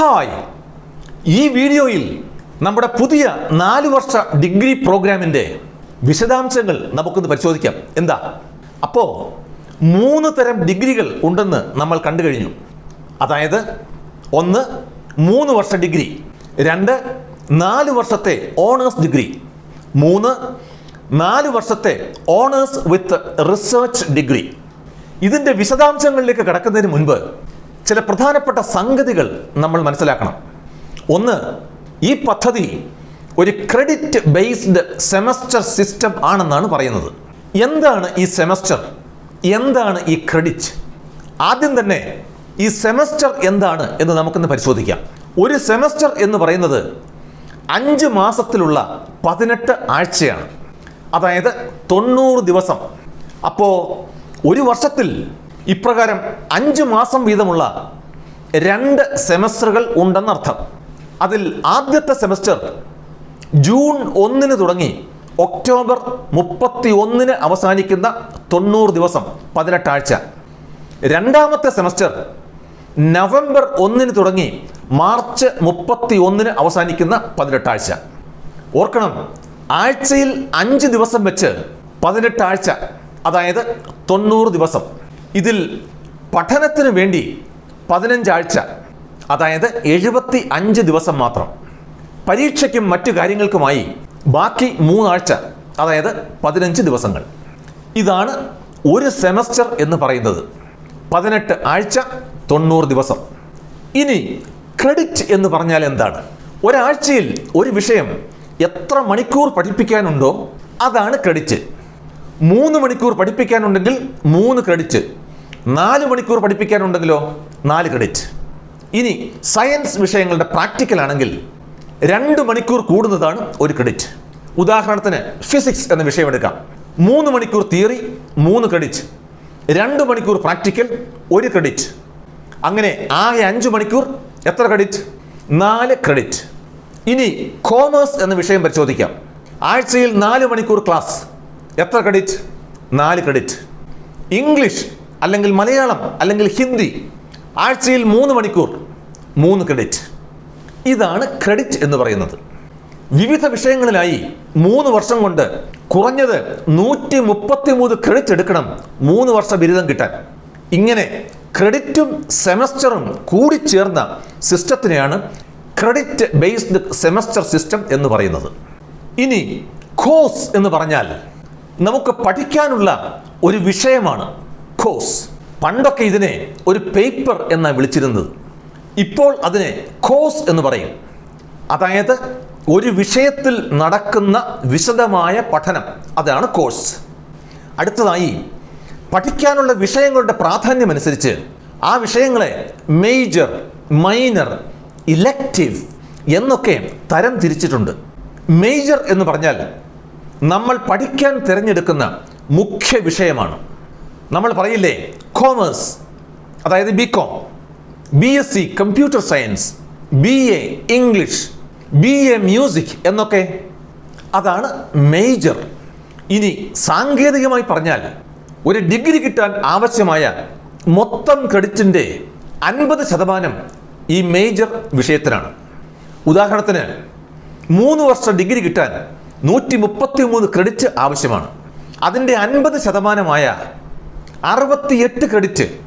Hi. ഈ വീഡിയോയിൽ നമ്മുടെ പുതിയ നാല് വർഷ ഡിഗ്രി പ്രോഗ്രാമിന്റെ വിശദാംശങ്ങൾ നമുക്കൊന്ന് പരിശോധിക്കാം. എന്താ? അപ്പോൾ മൂന്ന് തരം ഡിഗ്രികൾ ഉണ്ടെന്ന് നമ്മൾ കണ്ടു കഴിഞ്ഞു. അതായത് ഒന്ന് മൂന്ന് വർഷ ഡിഗ്രി. രണ്ട് നാല് വർഷത്തെ ഓണേഴ്സ് ഡിഗ്രി. മൂന്ന് നാല് വർഷത്തെ ഓണേഴ്സ് വിത്ത് റിസർച്ച് ഡിഗ്രി. ഇതിന്റെ വിശദാംശങ്ങളിലേക്ക് കടക്കുന്നതിന് മുൻപ് ചില പ്രധാനപ്പെട്ട സംഗതികൾ നമ്മൾ മനസ്സിലാക്കണം. ഒന്ന് ഈ പദ്ധതി ഒരു ക്രെഡിറ്റ് ബേസ്ഡ് സെമസ്റ്റർ സിസ്റ്റം ആണെന്നാണ് പറയുന്നത്. എന്താണ് ഈ സെമസ്റ്റർ എന്താണ് ഈ ക്രെഡിറ്റ് ആദ്യം തന്നെ ഈ സെമസ്റ്റർ എന്താണ് എന്ന് നമുക്കൊന്ന് പരിശോധിക്കാം. ഒരു സെമസ്റ്റർ എന്ന് പറയുന്നത് അഞ്ച് മാസത്തിലുള്ള പതിനെട്ട് ആഴ്ചയാണ്. അതായത് തൊണ്ണൂറ് ദിവസം. അപ്പോൾ ഒരു വർഷത്തിൽ ഇപ്രകാരം അഞ്ച് മാസം വീതമുള്ള രണ്ട് സെമസ്റ്ററുകൾ ഉണ്ടെന്നർത്ഥം അതിൽ ആദ്യത്തെ സെമസ്റ്റർ ജൂൺ ഒന്നിന് തുടങ്ങി ഒക്ടോബർ മുപ്പത്തി ഒന്നിന് അവസാനിക്കുന്ന തൊണ്ണൂറ് ദിവസം പതിനെട്ടാഴ്ച. രണ്ടാമത്തെ സെമസ്റ്റർ നവംബർ ഒന്നിന് തുടങ്ങി മാർച്ച് മുപ്പത്തി ഒന്നിന് അവസാനിക്കുന്ന പതിനെട്ടാഴ്ച. ഓർക്കണം ആഴ്ചയിൽ അഞ്ച് ദിവസം വെച്ച് പതിനെട്ടാഴ്ച അതായത് തൊണ്ണൂറ് ദിവസം. ഇതിൽ പഠനത്തിന് വേണ്ടി പതിനഞ്ചാഴ്ച അതായത് എഴുപത്തി അഞ്ച് ദിവസം മാത്രം പരീക്ഷയ്ക്കും മറ്റു കാര്യങ്ങൾക്കുമായി ബാക്കി മൂന്നാഴ്ച അതായത് പതിനഞ്ച് ദിവസങ്ങൾ. ഇതാണ് ഒരു സെമസ്റ്റർ എന്ന് പറയുന്നത്. പതിനെട്ട് ആഴ്ച തൊണ്ണൂറ് ദിവസം. ഇനി ക്രെഡിറ്റ് എന്ന് പറഞ്ഞാൽ എന്താണ്? ഒരാഴ്ചയിൽ ഒരു വിഷയം എത്ര മണിക്കൂർ പഠിപ്പിക്കാനുണ്ടോ അതാണ് ക്രെഡിറ്റ്. മൂന്ന് മണിക്കൂർ പഠിപ്പിക്കാനുണ്ടെങ്കിൽ മൂന്ന് ക്രെഡിറ്റ്. നാല് മണിക്കൂർ പഠിപ്പിക്കാനുണ്ടെങ്കിലോ? നാല് ക്രെഡിറ്റ് ഇനി സയൻസ് വിഷയങ്ങളുടെ പ്രാക്ടിക്കൽ ആണെങ്കിൽ രണ്ട് മണിക്കൂർ കൂടുന്നതാണ് ഒരു ക്രെഡിറ്റ് ഉദാഹരണത്തിന് ഫിസിക്സ് എന്ന വിഷയം എടുക്കാം. മൂന്ന് മണിക്കൂർ തിയറി മൂന്ന് ക്രെഡിറ്റ് രണ്ട് മണിക്കൂർ പ്രാക്ടിക്കൽ ഒരു ക്രെഡിറ്റ് അങ്ങനെ ആകെ അഞ്ച് മണിക്കൂർ എത്ര ക്രെഡിറ്റ് നാല് ക്രെഡിറ്റ് ഇനി കോമേഴ്സ് എന്ന വിഷയം പരിശോധിക്കാം. ആഴ്ചയിൽ നാല് മണിക്കൂർ ക്ലാസ് എത്ര ക്രെഡിറ്റ് നാല് ക്രെഡിറ്റ് ഇംഗ്ലീഷ് അല്ലെങ്കിൽ മലയാളം അല്ലെങ്കിൽ ഹിന്ദി ആഴ്ചയിൽ മൂന്ന് മണിക്കൂർ മൂന്ന് ക്രെഡിറ്റ് ഇതാണ് ക്രെഡിറ്റ് എന്ന് പറയുന്നത്. വിവിധ വിഷയങ്ങളിലായി മൂന്ന് വർഷം കൊണ്ട് കുറഞ്ഞത് നൂറ്റി മുപ്പത്തി മൂന്ന് ക്രെഡിറ്റ് എടുക്കണം മൂന്ന് വർഷ ബിരുദം കിട്ടാൻ. ഇങ്ങനെ ക്രെഡിറ്റും സെമസ്റ്ററും കൂടി ചേർന്ന സിസ്റ്റത്തിനെയാണ് ക്രെഡിറ്റ് ബേസ്ഡ് സെമസ്റ്റർ സിസ്റ്റം എന്ന് പറയുന്നത്. ഇനി കോഴ്സ് എന്ന് പറഞ്ഞാൽ നമുക്ക് പഠിക്കാനുള്ള ഒരു വിഷയമാണ് കോഴ്സ് പണ്ടൊക്കെ ഇതിനെ ഒരു പേപ്പർ എന്നാണ് വിളിച്ചിരുന്നത്. ഇപ്പോൾ അതിനെ കോസ് എന്ന് പറയും. അതായത് ഒരു വിഷയത്തിൽ നടക്കുന്ന വിശദമായ പഠനം. അതാണ് കോഴ്സ് അടുത്തതായി പഠിക്കാനുള്ള വിഷയങ്ങളുടെ പ്രാധാന്യമനുസരിച്ച് ആ വിഷയങ്ങളെ മേജർ മൈനർ ഇലക്റ്റീവ് എന്നൊക്കെ തരം തിരിച്ചിട്ടുണ്ട്. മേജർ എന്ന് പറഞ്ഞാൽ നമ്മൾ പഠിക്കാൻ തിരഞ്ഞെടുക്കുന്ന മുഖ്യ വിഷയമാണ്. നമ്മൾ പറയില്ലേ? കോമേഴ്സ് അതായത് B Com B S C computer science B A English B A music എന്നൊക്കെ. അതാണ് മേജർ ഇനി സാങ്കേതികമായി പറഞ്ഞാൽ ഒരു ഡിഗ്രി കിട്ടാൻ ആവശ്യമായ മൊത്തം ക്രെഡിറ്റിന്റെ അൻപത് ശതമാനം ഈ മേജർ വിഷയത്തിനാണ്. ഉദാഹരണത്തിന് മൂന്ന് വർഷ ഡിഗ്രി കിട്ടാൻ നൂറ്റി മുപ്പത്തി മൂന്ന് ക്രെഡിറ്റ് ആവശ്യമാണ്. അതിന്റെ അൻപത് ശതമാനമായ അറുപത്തിയെട്ട് ക്രെഡിറ്റ്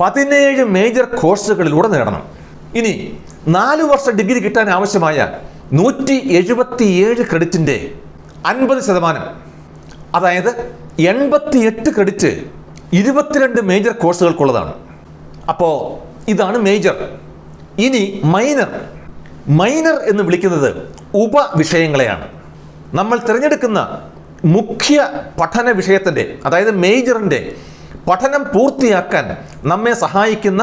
പതിനേഴ് മേജർ കോഴ്സുകളിലൂടെ നേടണം. ഇനി നാല് വർഷ ഡിഗ്രി കിട്ടാൻ ആവശ്യമായ നൂറ്റി എഴുപത്തിയേഴ് ക്രെഡിറ്റിന്റെ അൻപത് ശതമാനം അതായത് എൺപത്തിയെട്ട് ക്രെഡിറ്റ് ഇരുപത്തിരണ്ട് മേജർ കോഴ്സുകൾക്കുള്ളതാണ്. അപ്പോൾ ഇതാണ് മേജർ. ഇനി മൈനർ. മൈനർ എന്ന് വിളിക്കുന്നത് ഉപവിഷയങ്ങളെയാണ് നമ്മൾ തിരഞ്ഞെടുക്കുന്ന മുഖ്യ പഠന വിഷയത്തിന്റെ അതായത് മേജറിന്റെ പഠനം പൂർത്തിയാക്കാൻ നമ്മെ സഹായിക്കുന്ന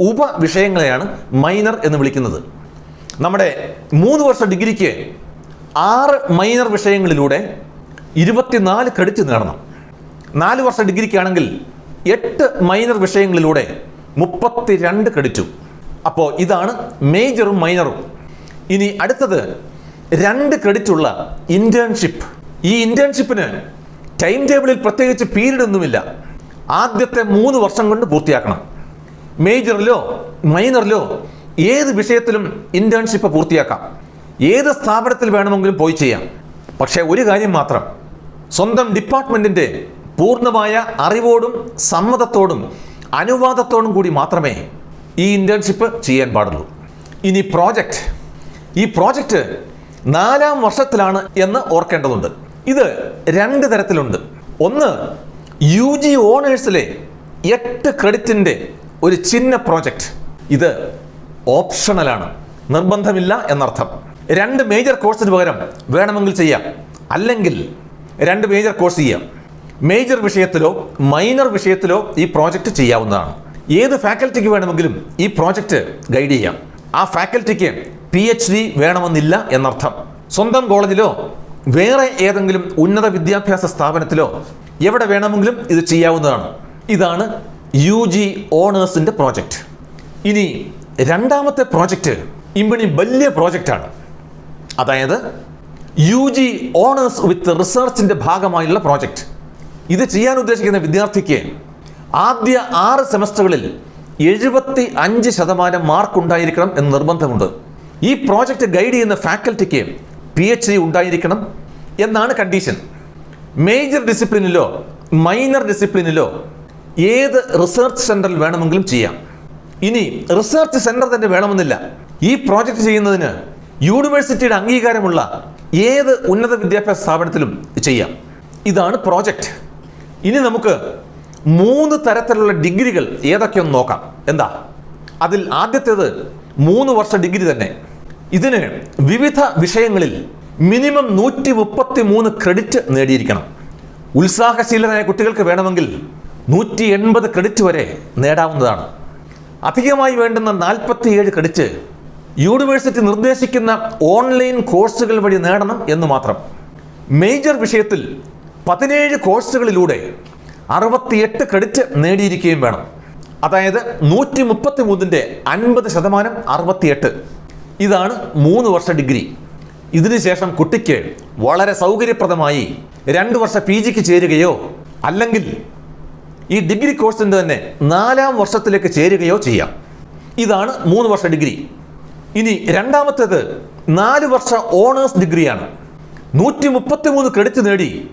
ഉപവിഷയങ്ങളെയാണ് മൈനർ എന്ന് വിളിക്കുന്നത്. നമ്മുടെ മൂന്ന് വർഷ ഡിഗ്രിക്ക് ആറ് മൈനർ വിഷയങ്ങളിലൂടെ ഇരുപത്തിനാല് ക്രെഡിറ്റ് നേടണം. നാല് വർഷ ഡിഗ്രിക്കാണെങ്കിൽ എട്ട് മൈനർ വിഷയങ്ങളിലൂടെ മുപ്പത്തി രണ്ട് ക്രെഡിറ്റും അപ്പോൾ ഇതാണ് മേജറും മൈനറും ഇനി അടുത്തത് രണ്ട് ക്രെഡിറ്റ് ഉള്ള ഇന്റേൺഷിപ്പ് ഈ ഇന്റേൺഷിപ്പിന് ടൈം ടേബിളിൽ പ്രത്യേകിച്ച് പീരീഡ് ഒന്നുമില്ല. ആദ്യത്തെ മൂന്ന് വർഷം കൊണ്ട് പൂർത്തിയാക്കണം. മേജറിലോ മൈനറിലോ ഏത് വിഷയത്തിലും ഇന്റേൺഷിപ്പ് പൂർത്തിയാക്കാം. ഏത് സ്ഥാപനത്തിൽ വേണമെങ്കിലും പോയി ചെയ്യാം. പക്ഷേ ഒരു കാര്യം മാത്രം. സ്വന്തം ഡിപ്പാർട്ട്മെന്റിന്റെ പൂർണമായ അറിവോടും സമ്മതത്തോടും അനുവാദത്തോടും കൂടി മാത്രമേ ഈ ഇന്റേൺഷിപ്പ് ചെയ്യാൻ പാടുള്ളൂ. ഇനി പ്രോജക്റ്റ് ഈ പ്രോജക്റ്റ് നാലാം വർഷത്തിലാണ് എന്ന് ഓർക്കേണ്ടതുണ്ട്. ഇത് രണ്ട് തരത്തിലുണ്ട്. ഒന്ന് യു ജി ഓണേഴ്സിലെ എട്ട് ക്രെഡിറ്റിന്റെ ഒരു ചിഹ്ന പ്രോജക്റ്റ് ഇത് ഓപ്ഷണലാണ് നിർബന്ധമില്ല എന്നർത്ഥം. രണ്ട് മേജർ കോഴ്സിന് പകരം വേണമെങ്കിൽ ചെയ്യാം. അല്ലെങ്കിൽ രണ്ട് മേജർ കോഴ്സ് ചെയ്യാം. മേജർ വിഷയത്തിലോ മൈനർ വിഷയത്തിലോ ഈ പ്രോജക്റ്റ് ചെയ്യാവുന്നതാണ്. ഏത് ഫാക്കൽറ്റിക്ക് വേണമെങ്കിലും ഈ പ്രോജക്റ്റ് ഗൈഡ് ചെയ്യാം. ആ ഫാക്കൽറ്റിക്ക് പി എച്ച് ഡി വേണമെന്നില്ല എന്നർത്ഥം. സ്വന്തം കോളേജിലോ വേറെ ഏതെങ്കിലും ഉന്നത വിദ്യാഭ്യാസ സ്ഥാപനത്തിലോ എവിടെ വേണമെങ്കിലും ഇത് ചെയ്യാവുന്നതാണ്. ഇതാണ് യു ജി ഓണേഴ്സിന്റെ പ്രോജക്റ്റ്. ഇനി രണ്ടാമത്തെ പ്രോജക്റ്റ് ഇമ്പിണി വലിയ പ്രോജക്റ്റാണ്. അതായത് യു ജി ഓണേഴ്സ് വിത്ത് റിസർച്ചിന്റെ ഭാഗമായുള്ള പ്രോജക്റ്റ്. ഇത് ചെയ്യാൻ ഉദ്ദേശിക്കുന്ന വിദ്യാർത്ഥിക്ക് ആദ്യ ആറ് സെമസ്റ്ററുകളിൽ എഴുപത്തി അഞ്ച് ശതമാനം മാർക്ക് ഉണ്ടായിരിക്കണം എന്ന് നിർബന്ധമുണ്ട്. ഈ പ്രോജക്റ്റ് ഗൈഡ് ചെയ്യുന്ന ഫാക്കൽറ്റിക്ക് പി എച്ച് ഡി ഉണ്ടായിരിക്കണം എന്നാണ് കണ്ടീഷൻ. മേജർ ഡിസിപ്ലിനിലോ മൈനർ ഡിസിപ്ലിനിലോ ഏത് റിസർച്ച് സെന്ററിൽ വേണമെങ്കിലും ചെയ്യാം. ഇനി റിസർച്ച് സെന്റർ തന്നെ വേണമെന്നില്ല. ഈ പ്രോജക്റ്റ് ചെയ്യുന്നതിന് യൂണിവേഴ്സിറ്റിയുടെ അംഗീകാരമുള്ള ഏത് ഉന്നത വിദ്യാഭ്യാസ സ്ഥാപനത്തിലും ചെയ്യാം. ഇതാണ് പ്രോജക്റ്റ് ഇനി നമുക്ക് മൂന്ന് തരത്തിലുള്ള ഡിഗ്രികൾ ഏതൊക്കെയൊന്ന് നോക്കാം. എന്താ? അതിൽ ആദ്യത്തേത് മൂന്ന് വർഷ ഡിഗ്രി തന്നെ. ഇതിന് വിവിധ വിഷയങ്ങളിൽ മിനിമം നൂറ്റി മുപ്പത്തി മൂന്ന് ക്രെഡിറ്റ് നേടിയിരിക്കണം. ഉത്സാഹശീലരായ കുട്ടികൾക്ക് വേണമെങ്കിൽ നൂറ്റി എൺപത് ക്രെഡിറ്റ് വരെ നേടാവുന്നതാണ്. അധികമായി വേണ്ടുന്ന നാൽപ്പത്തിയേഴ് ക്രെഡിറ്റ് യൂണിവേഴ്സിറ്റി നിർദ്ദേശിക്കുന്ന ഓൺലൈൻ കോഴ്സുകൾ വഴി നേടണം എന്ന് മാത്രം. മേജർ വിഷയത്തിൽ പതിനേഴ് കോഴ്സുകളിലൂടെ അറുപത്തിയെട്ട് ക്രെഡിറ്റ് നേടിയിരിക്കുകയും വേണം. അതായത് നൂറ്റി മുപ്പത്തി മൂന്നിന്റെ അൻപത് ശതമാനം അറുപത്തിയെട്ട്. ഇതാണ് മൂന്ന് വർഷ ഡിഗ്രി. ഇതിനുശേഷം കുട്ടിക്ക് വളരെ സൗകര്യപ്രദമായി രണ്ട് വർഷ പി ജിക്ക് ചേരുകയോ അല്ലെങ്കിൽ ഈ ഡിഗ്രി കോഴ്സിന്റെ തന്നെ നാലാം വർഷത്തിലേക്ക് ചേരുകയോ ചെയ്യാം. ഇതാണ് മൂന്ന് വർഷ ഡിഗ്രി. ഇനി രണ്ടാമത്തേത് നാല് വർഷ ഓണേഴ്സ് ഡിഗ്രിയാണ്. നൂറ്റി മുപ്പത്തി മൂന്ന് ക്രെഡിറ്റ് നേടി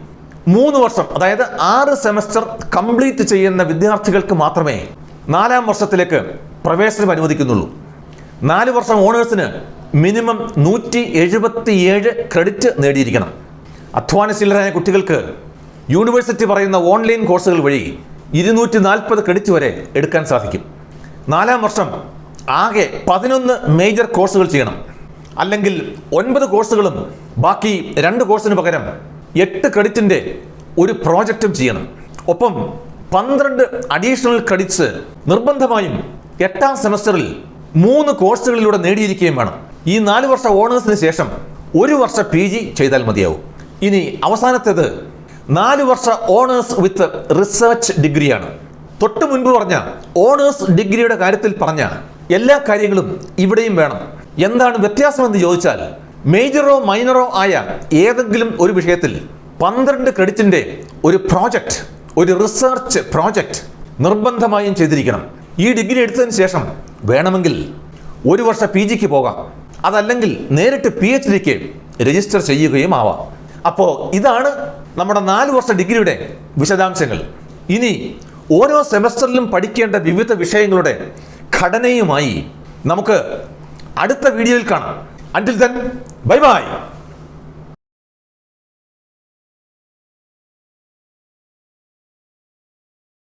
മൂന്ന് വർഷം അതായത് ആറ് സെമസ്റ്റർ കംപ്ലീറ്റ് ചെയ്യുന്ന വിദ്യാർത്ഥികൾക്ക് മാത്രമേ നാലാം വർഷത്തിലേക്ക് പ്രവേശനം അനുവദിക്കുന്നുള്ളൂ. നാല് വർഷം ഓണേഴ്സിന് മിനിമം നൂറ്റി എഴുപത്തിയേഴ് ക്രെഡിറ്റ് നേടിയിരിക്കണം അധ്വാനശീലരായ കുട്ടികൾക്ക് യൂണിവേഴ്സിറ്റി പറയുന്ന ഓൺലൈൻ കോഴ്സുകൾ വഴി ഇരുന്നൂറ്റി നാൽപ്പത് ക്രെഡിറ്റ് വരെ എടുക്കാൻ സാധിക്കും. നാലാം വർഷം ആകെ പതിനൊന്ന് മേജർ കോഴ്സുകൾ ചെയ്യണം. അല്ലെങ്കിൽ ഒൻപത് കോഴ്സുകളും ബാക്കി രണ്ട് കോഴ്സിന് പകരം എട്ട് ക്രെഡിറ്റിന്റെ ഒരു പ്രോജക്റ്റും ചെയ്യണം. ഒപ്പം പന്ത്രണ്ട് അഡീഷണൽ ക്രെഡിറ്റ്സ് നിർബന്ധമായും എട്ടാം സെമസ്റ്ററിൽ മൂന്ന് കോഴ്സുകളിലൂടെ നേടിയിരിക്കുകയും വേണം. ഈ നാല് വർഷം ഓണേഴ്സിന് ശേഷം ഒരു വർഷം പി ജി ചെയ്താൽ മതിയാവും. ഇനി അവസാനത്തേത് നാല് വർഷ ഓണേഴ്സ് വിത്ത് റിസർച്ച് ഡിഗ്രിയാണ്. തൊട്ട് മുൻപ് പറഞ്ഞ ഓണേഴ്സ് ഡിഗ്രിയുടെ കാര്യത്തിൽ പറഞ്ഞ എല്ലാ കാര്യങ്ങളും ഇവിടെയും വേണം. എന്താണ് വ്യത്യാസമെന്ന് ചോദിച്ചാൽ മേജറോ മൈനറോ ആയ ഏതെങ്കിലും ഒരു വിഷയത്തിൽ പന്ത്രണ്ട് ക്രെഡിറ്റിന്റെ ഒരു പ്രോജക്റ്റ് ഒരു റിസർച്ച് പ്രോജക്റ്റ് നിർബന്ധമായും ചെയ്തിരിക്കണം. ഈ ഡിഗ്രി എടുത്തതിന് ശേഷം വേണമെങ്കിൽ ഒരു വർഷം പി ജിക്ക് പോകാം. അതല്ലെങ്കിൽ നേരിട്ട് പി എച്ച് ഡിക്ക് രജിസ്റ്റർ ചെയ്യുകയും ആവാം. അപ്പോൾ ഇതാണ് നമ്മുടെ നാല് വർഷ ഡിഗ്രിയുടെ വിശദാംശങ്ങൾ. ഇനി ഓരോ സെമസ്റ്ററിലും പഠിക്കേണ്ട വിവിധ വിഷയങ്ങളുടെ ഘടനയുമായി നമുക്ക് അടുത്ത വീഡിയോയിൽ കാണാം. അന്റിൽ ദൻ ബൈ ബൈ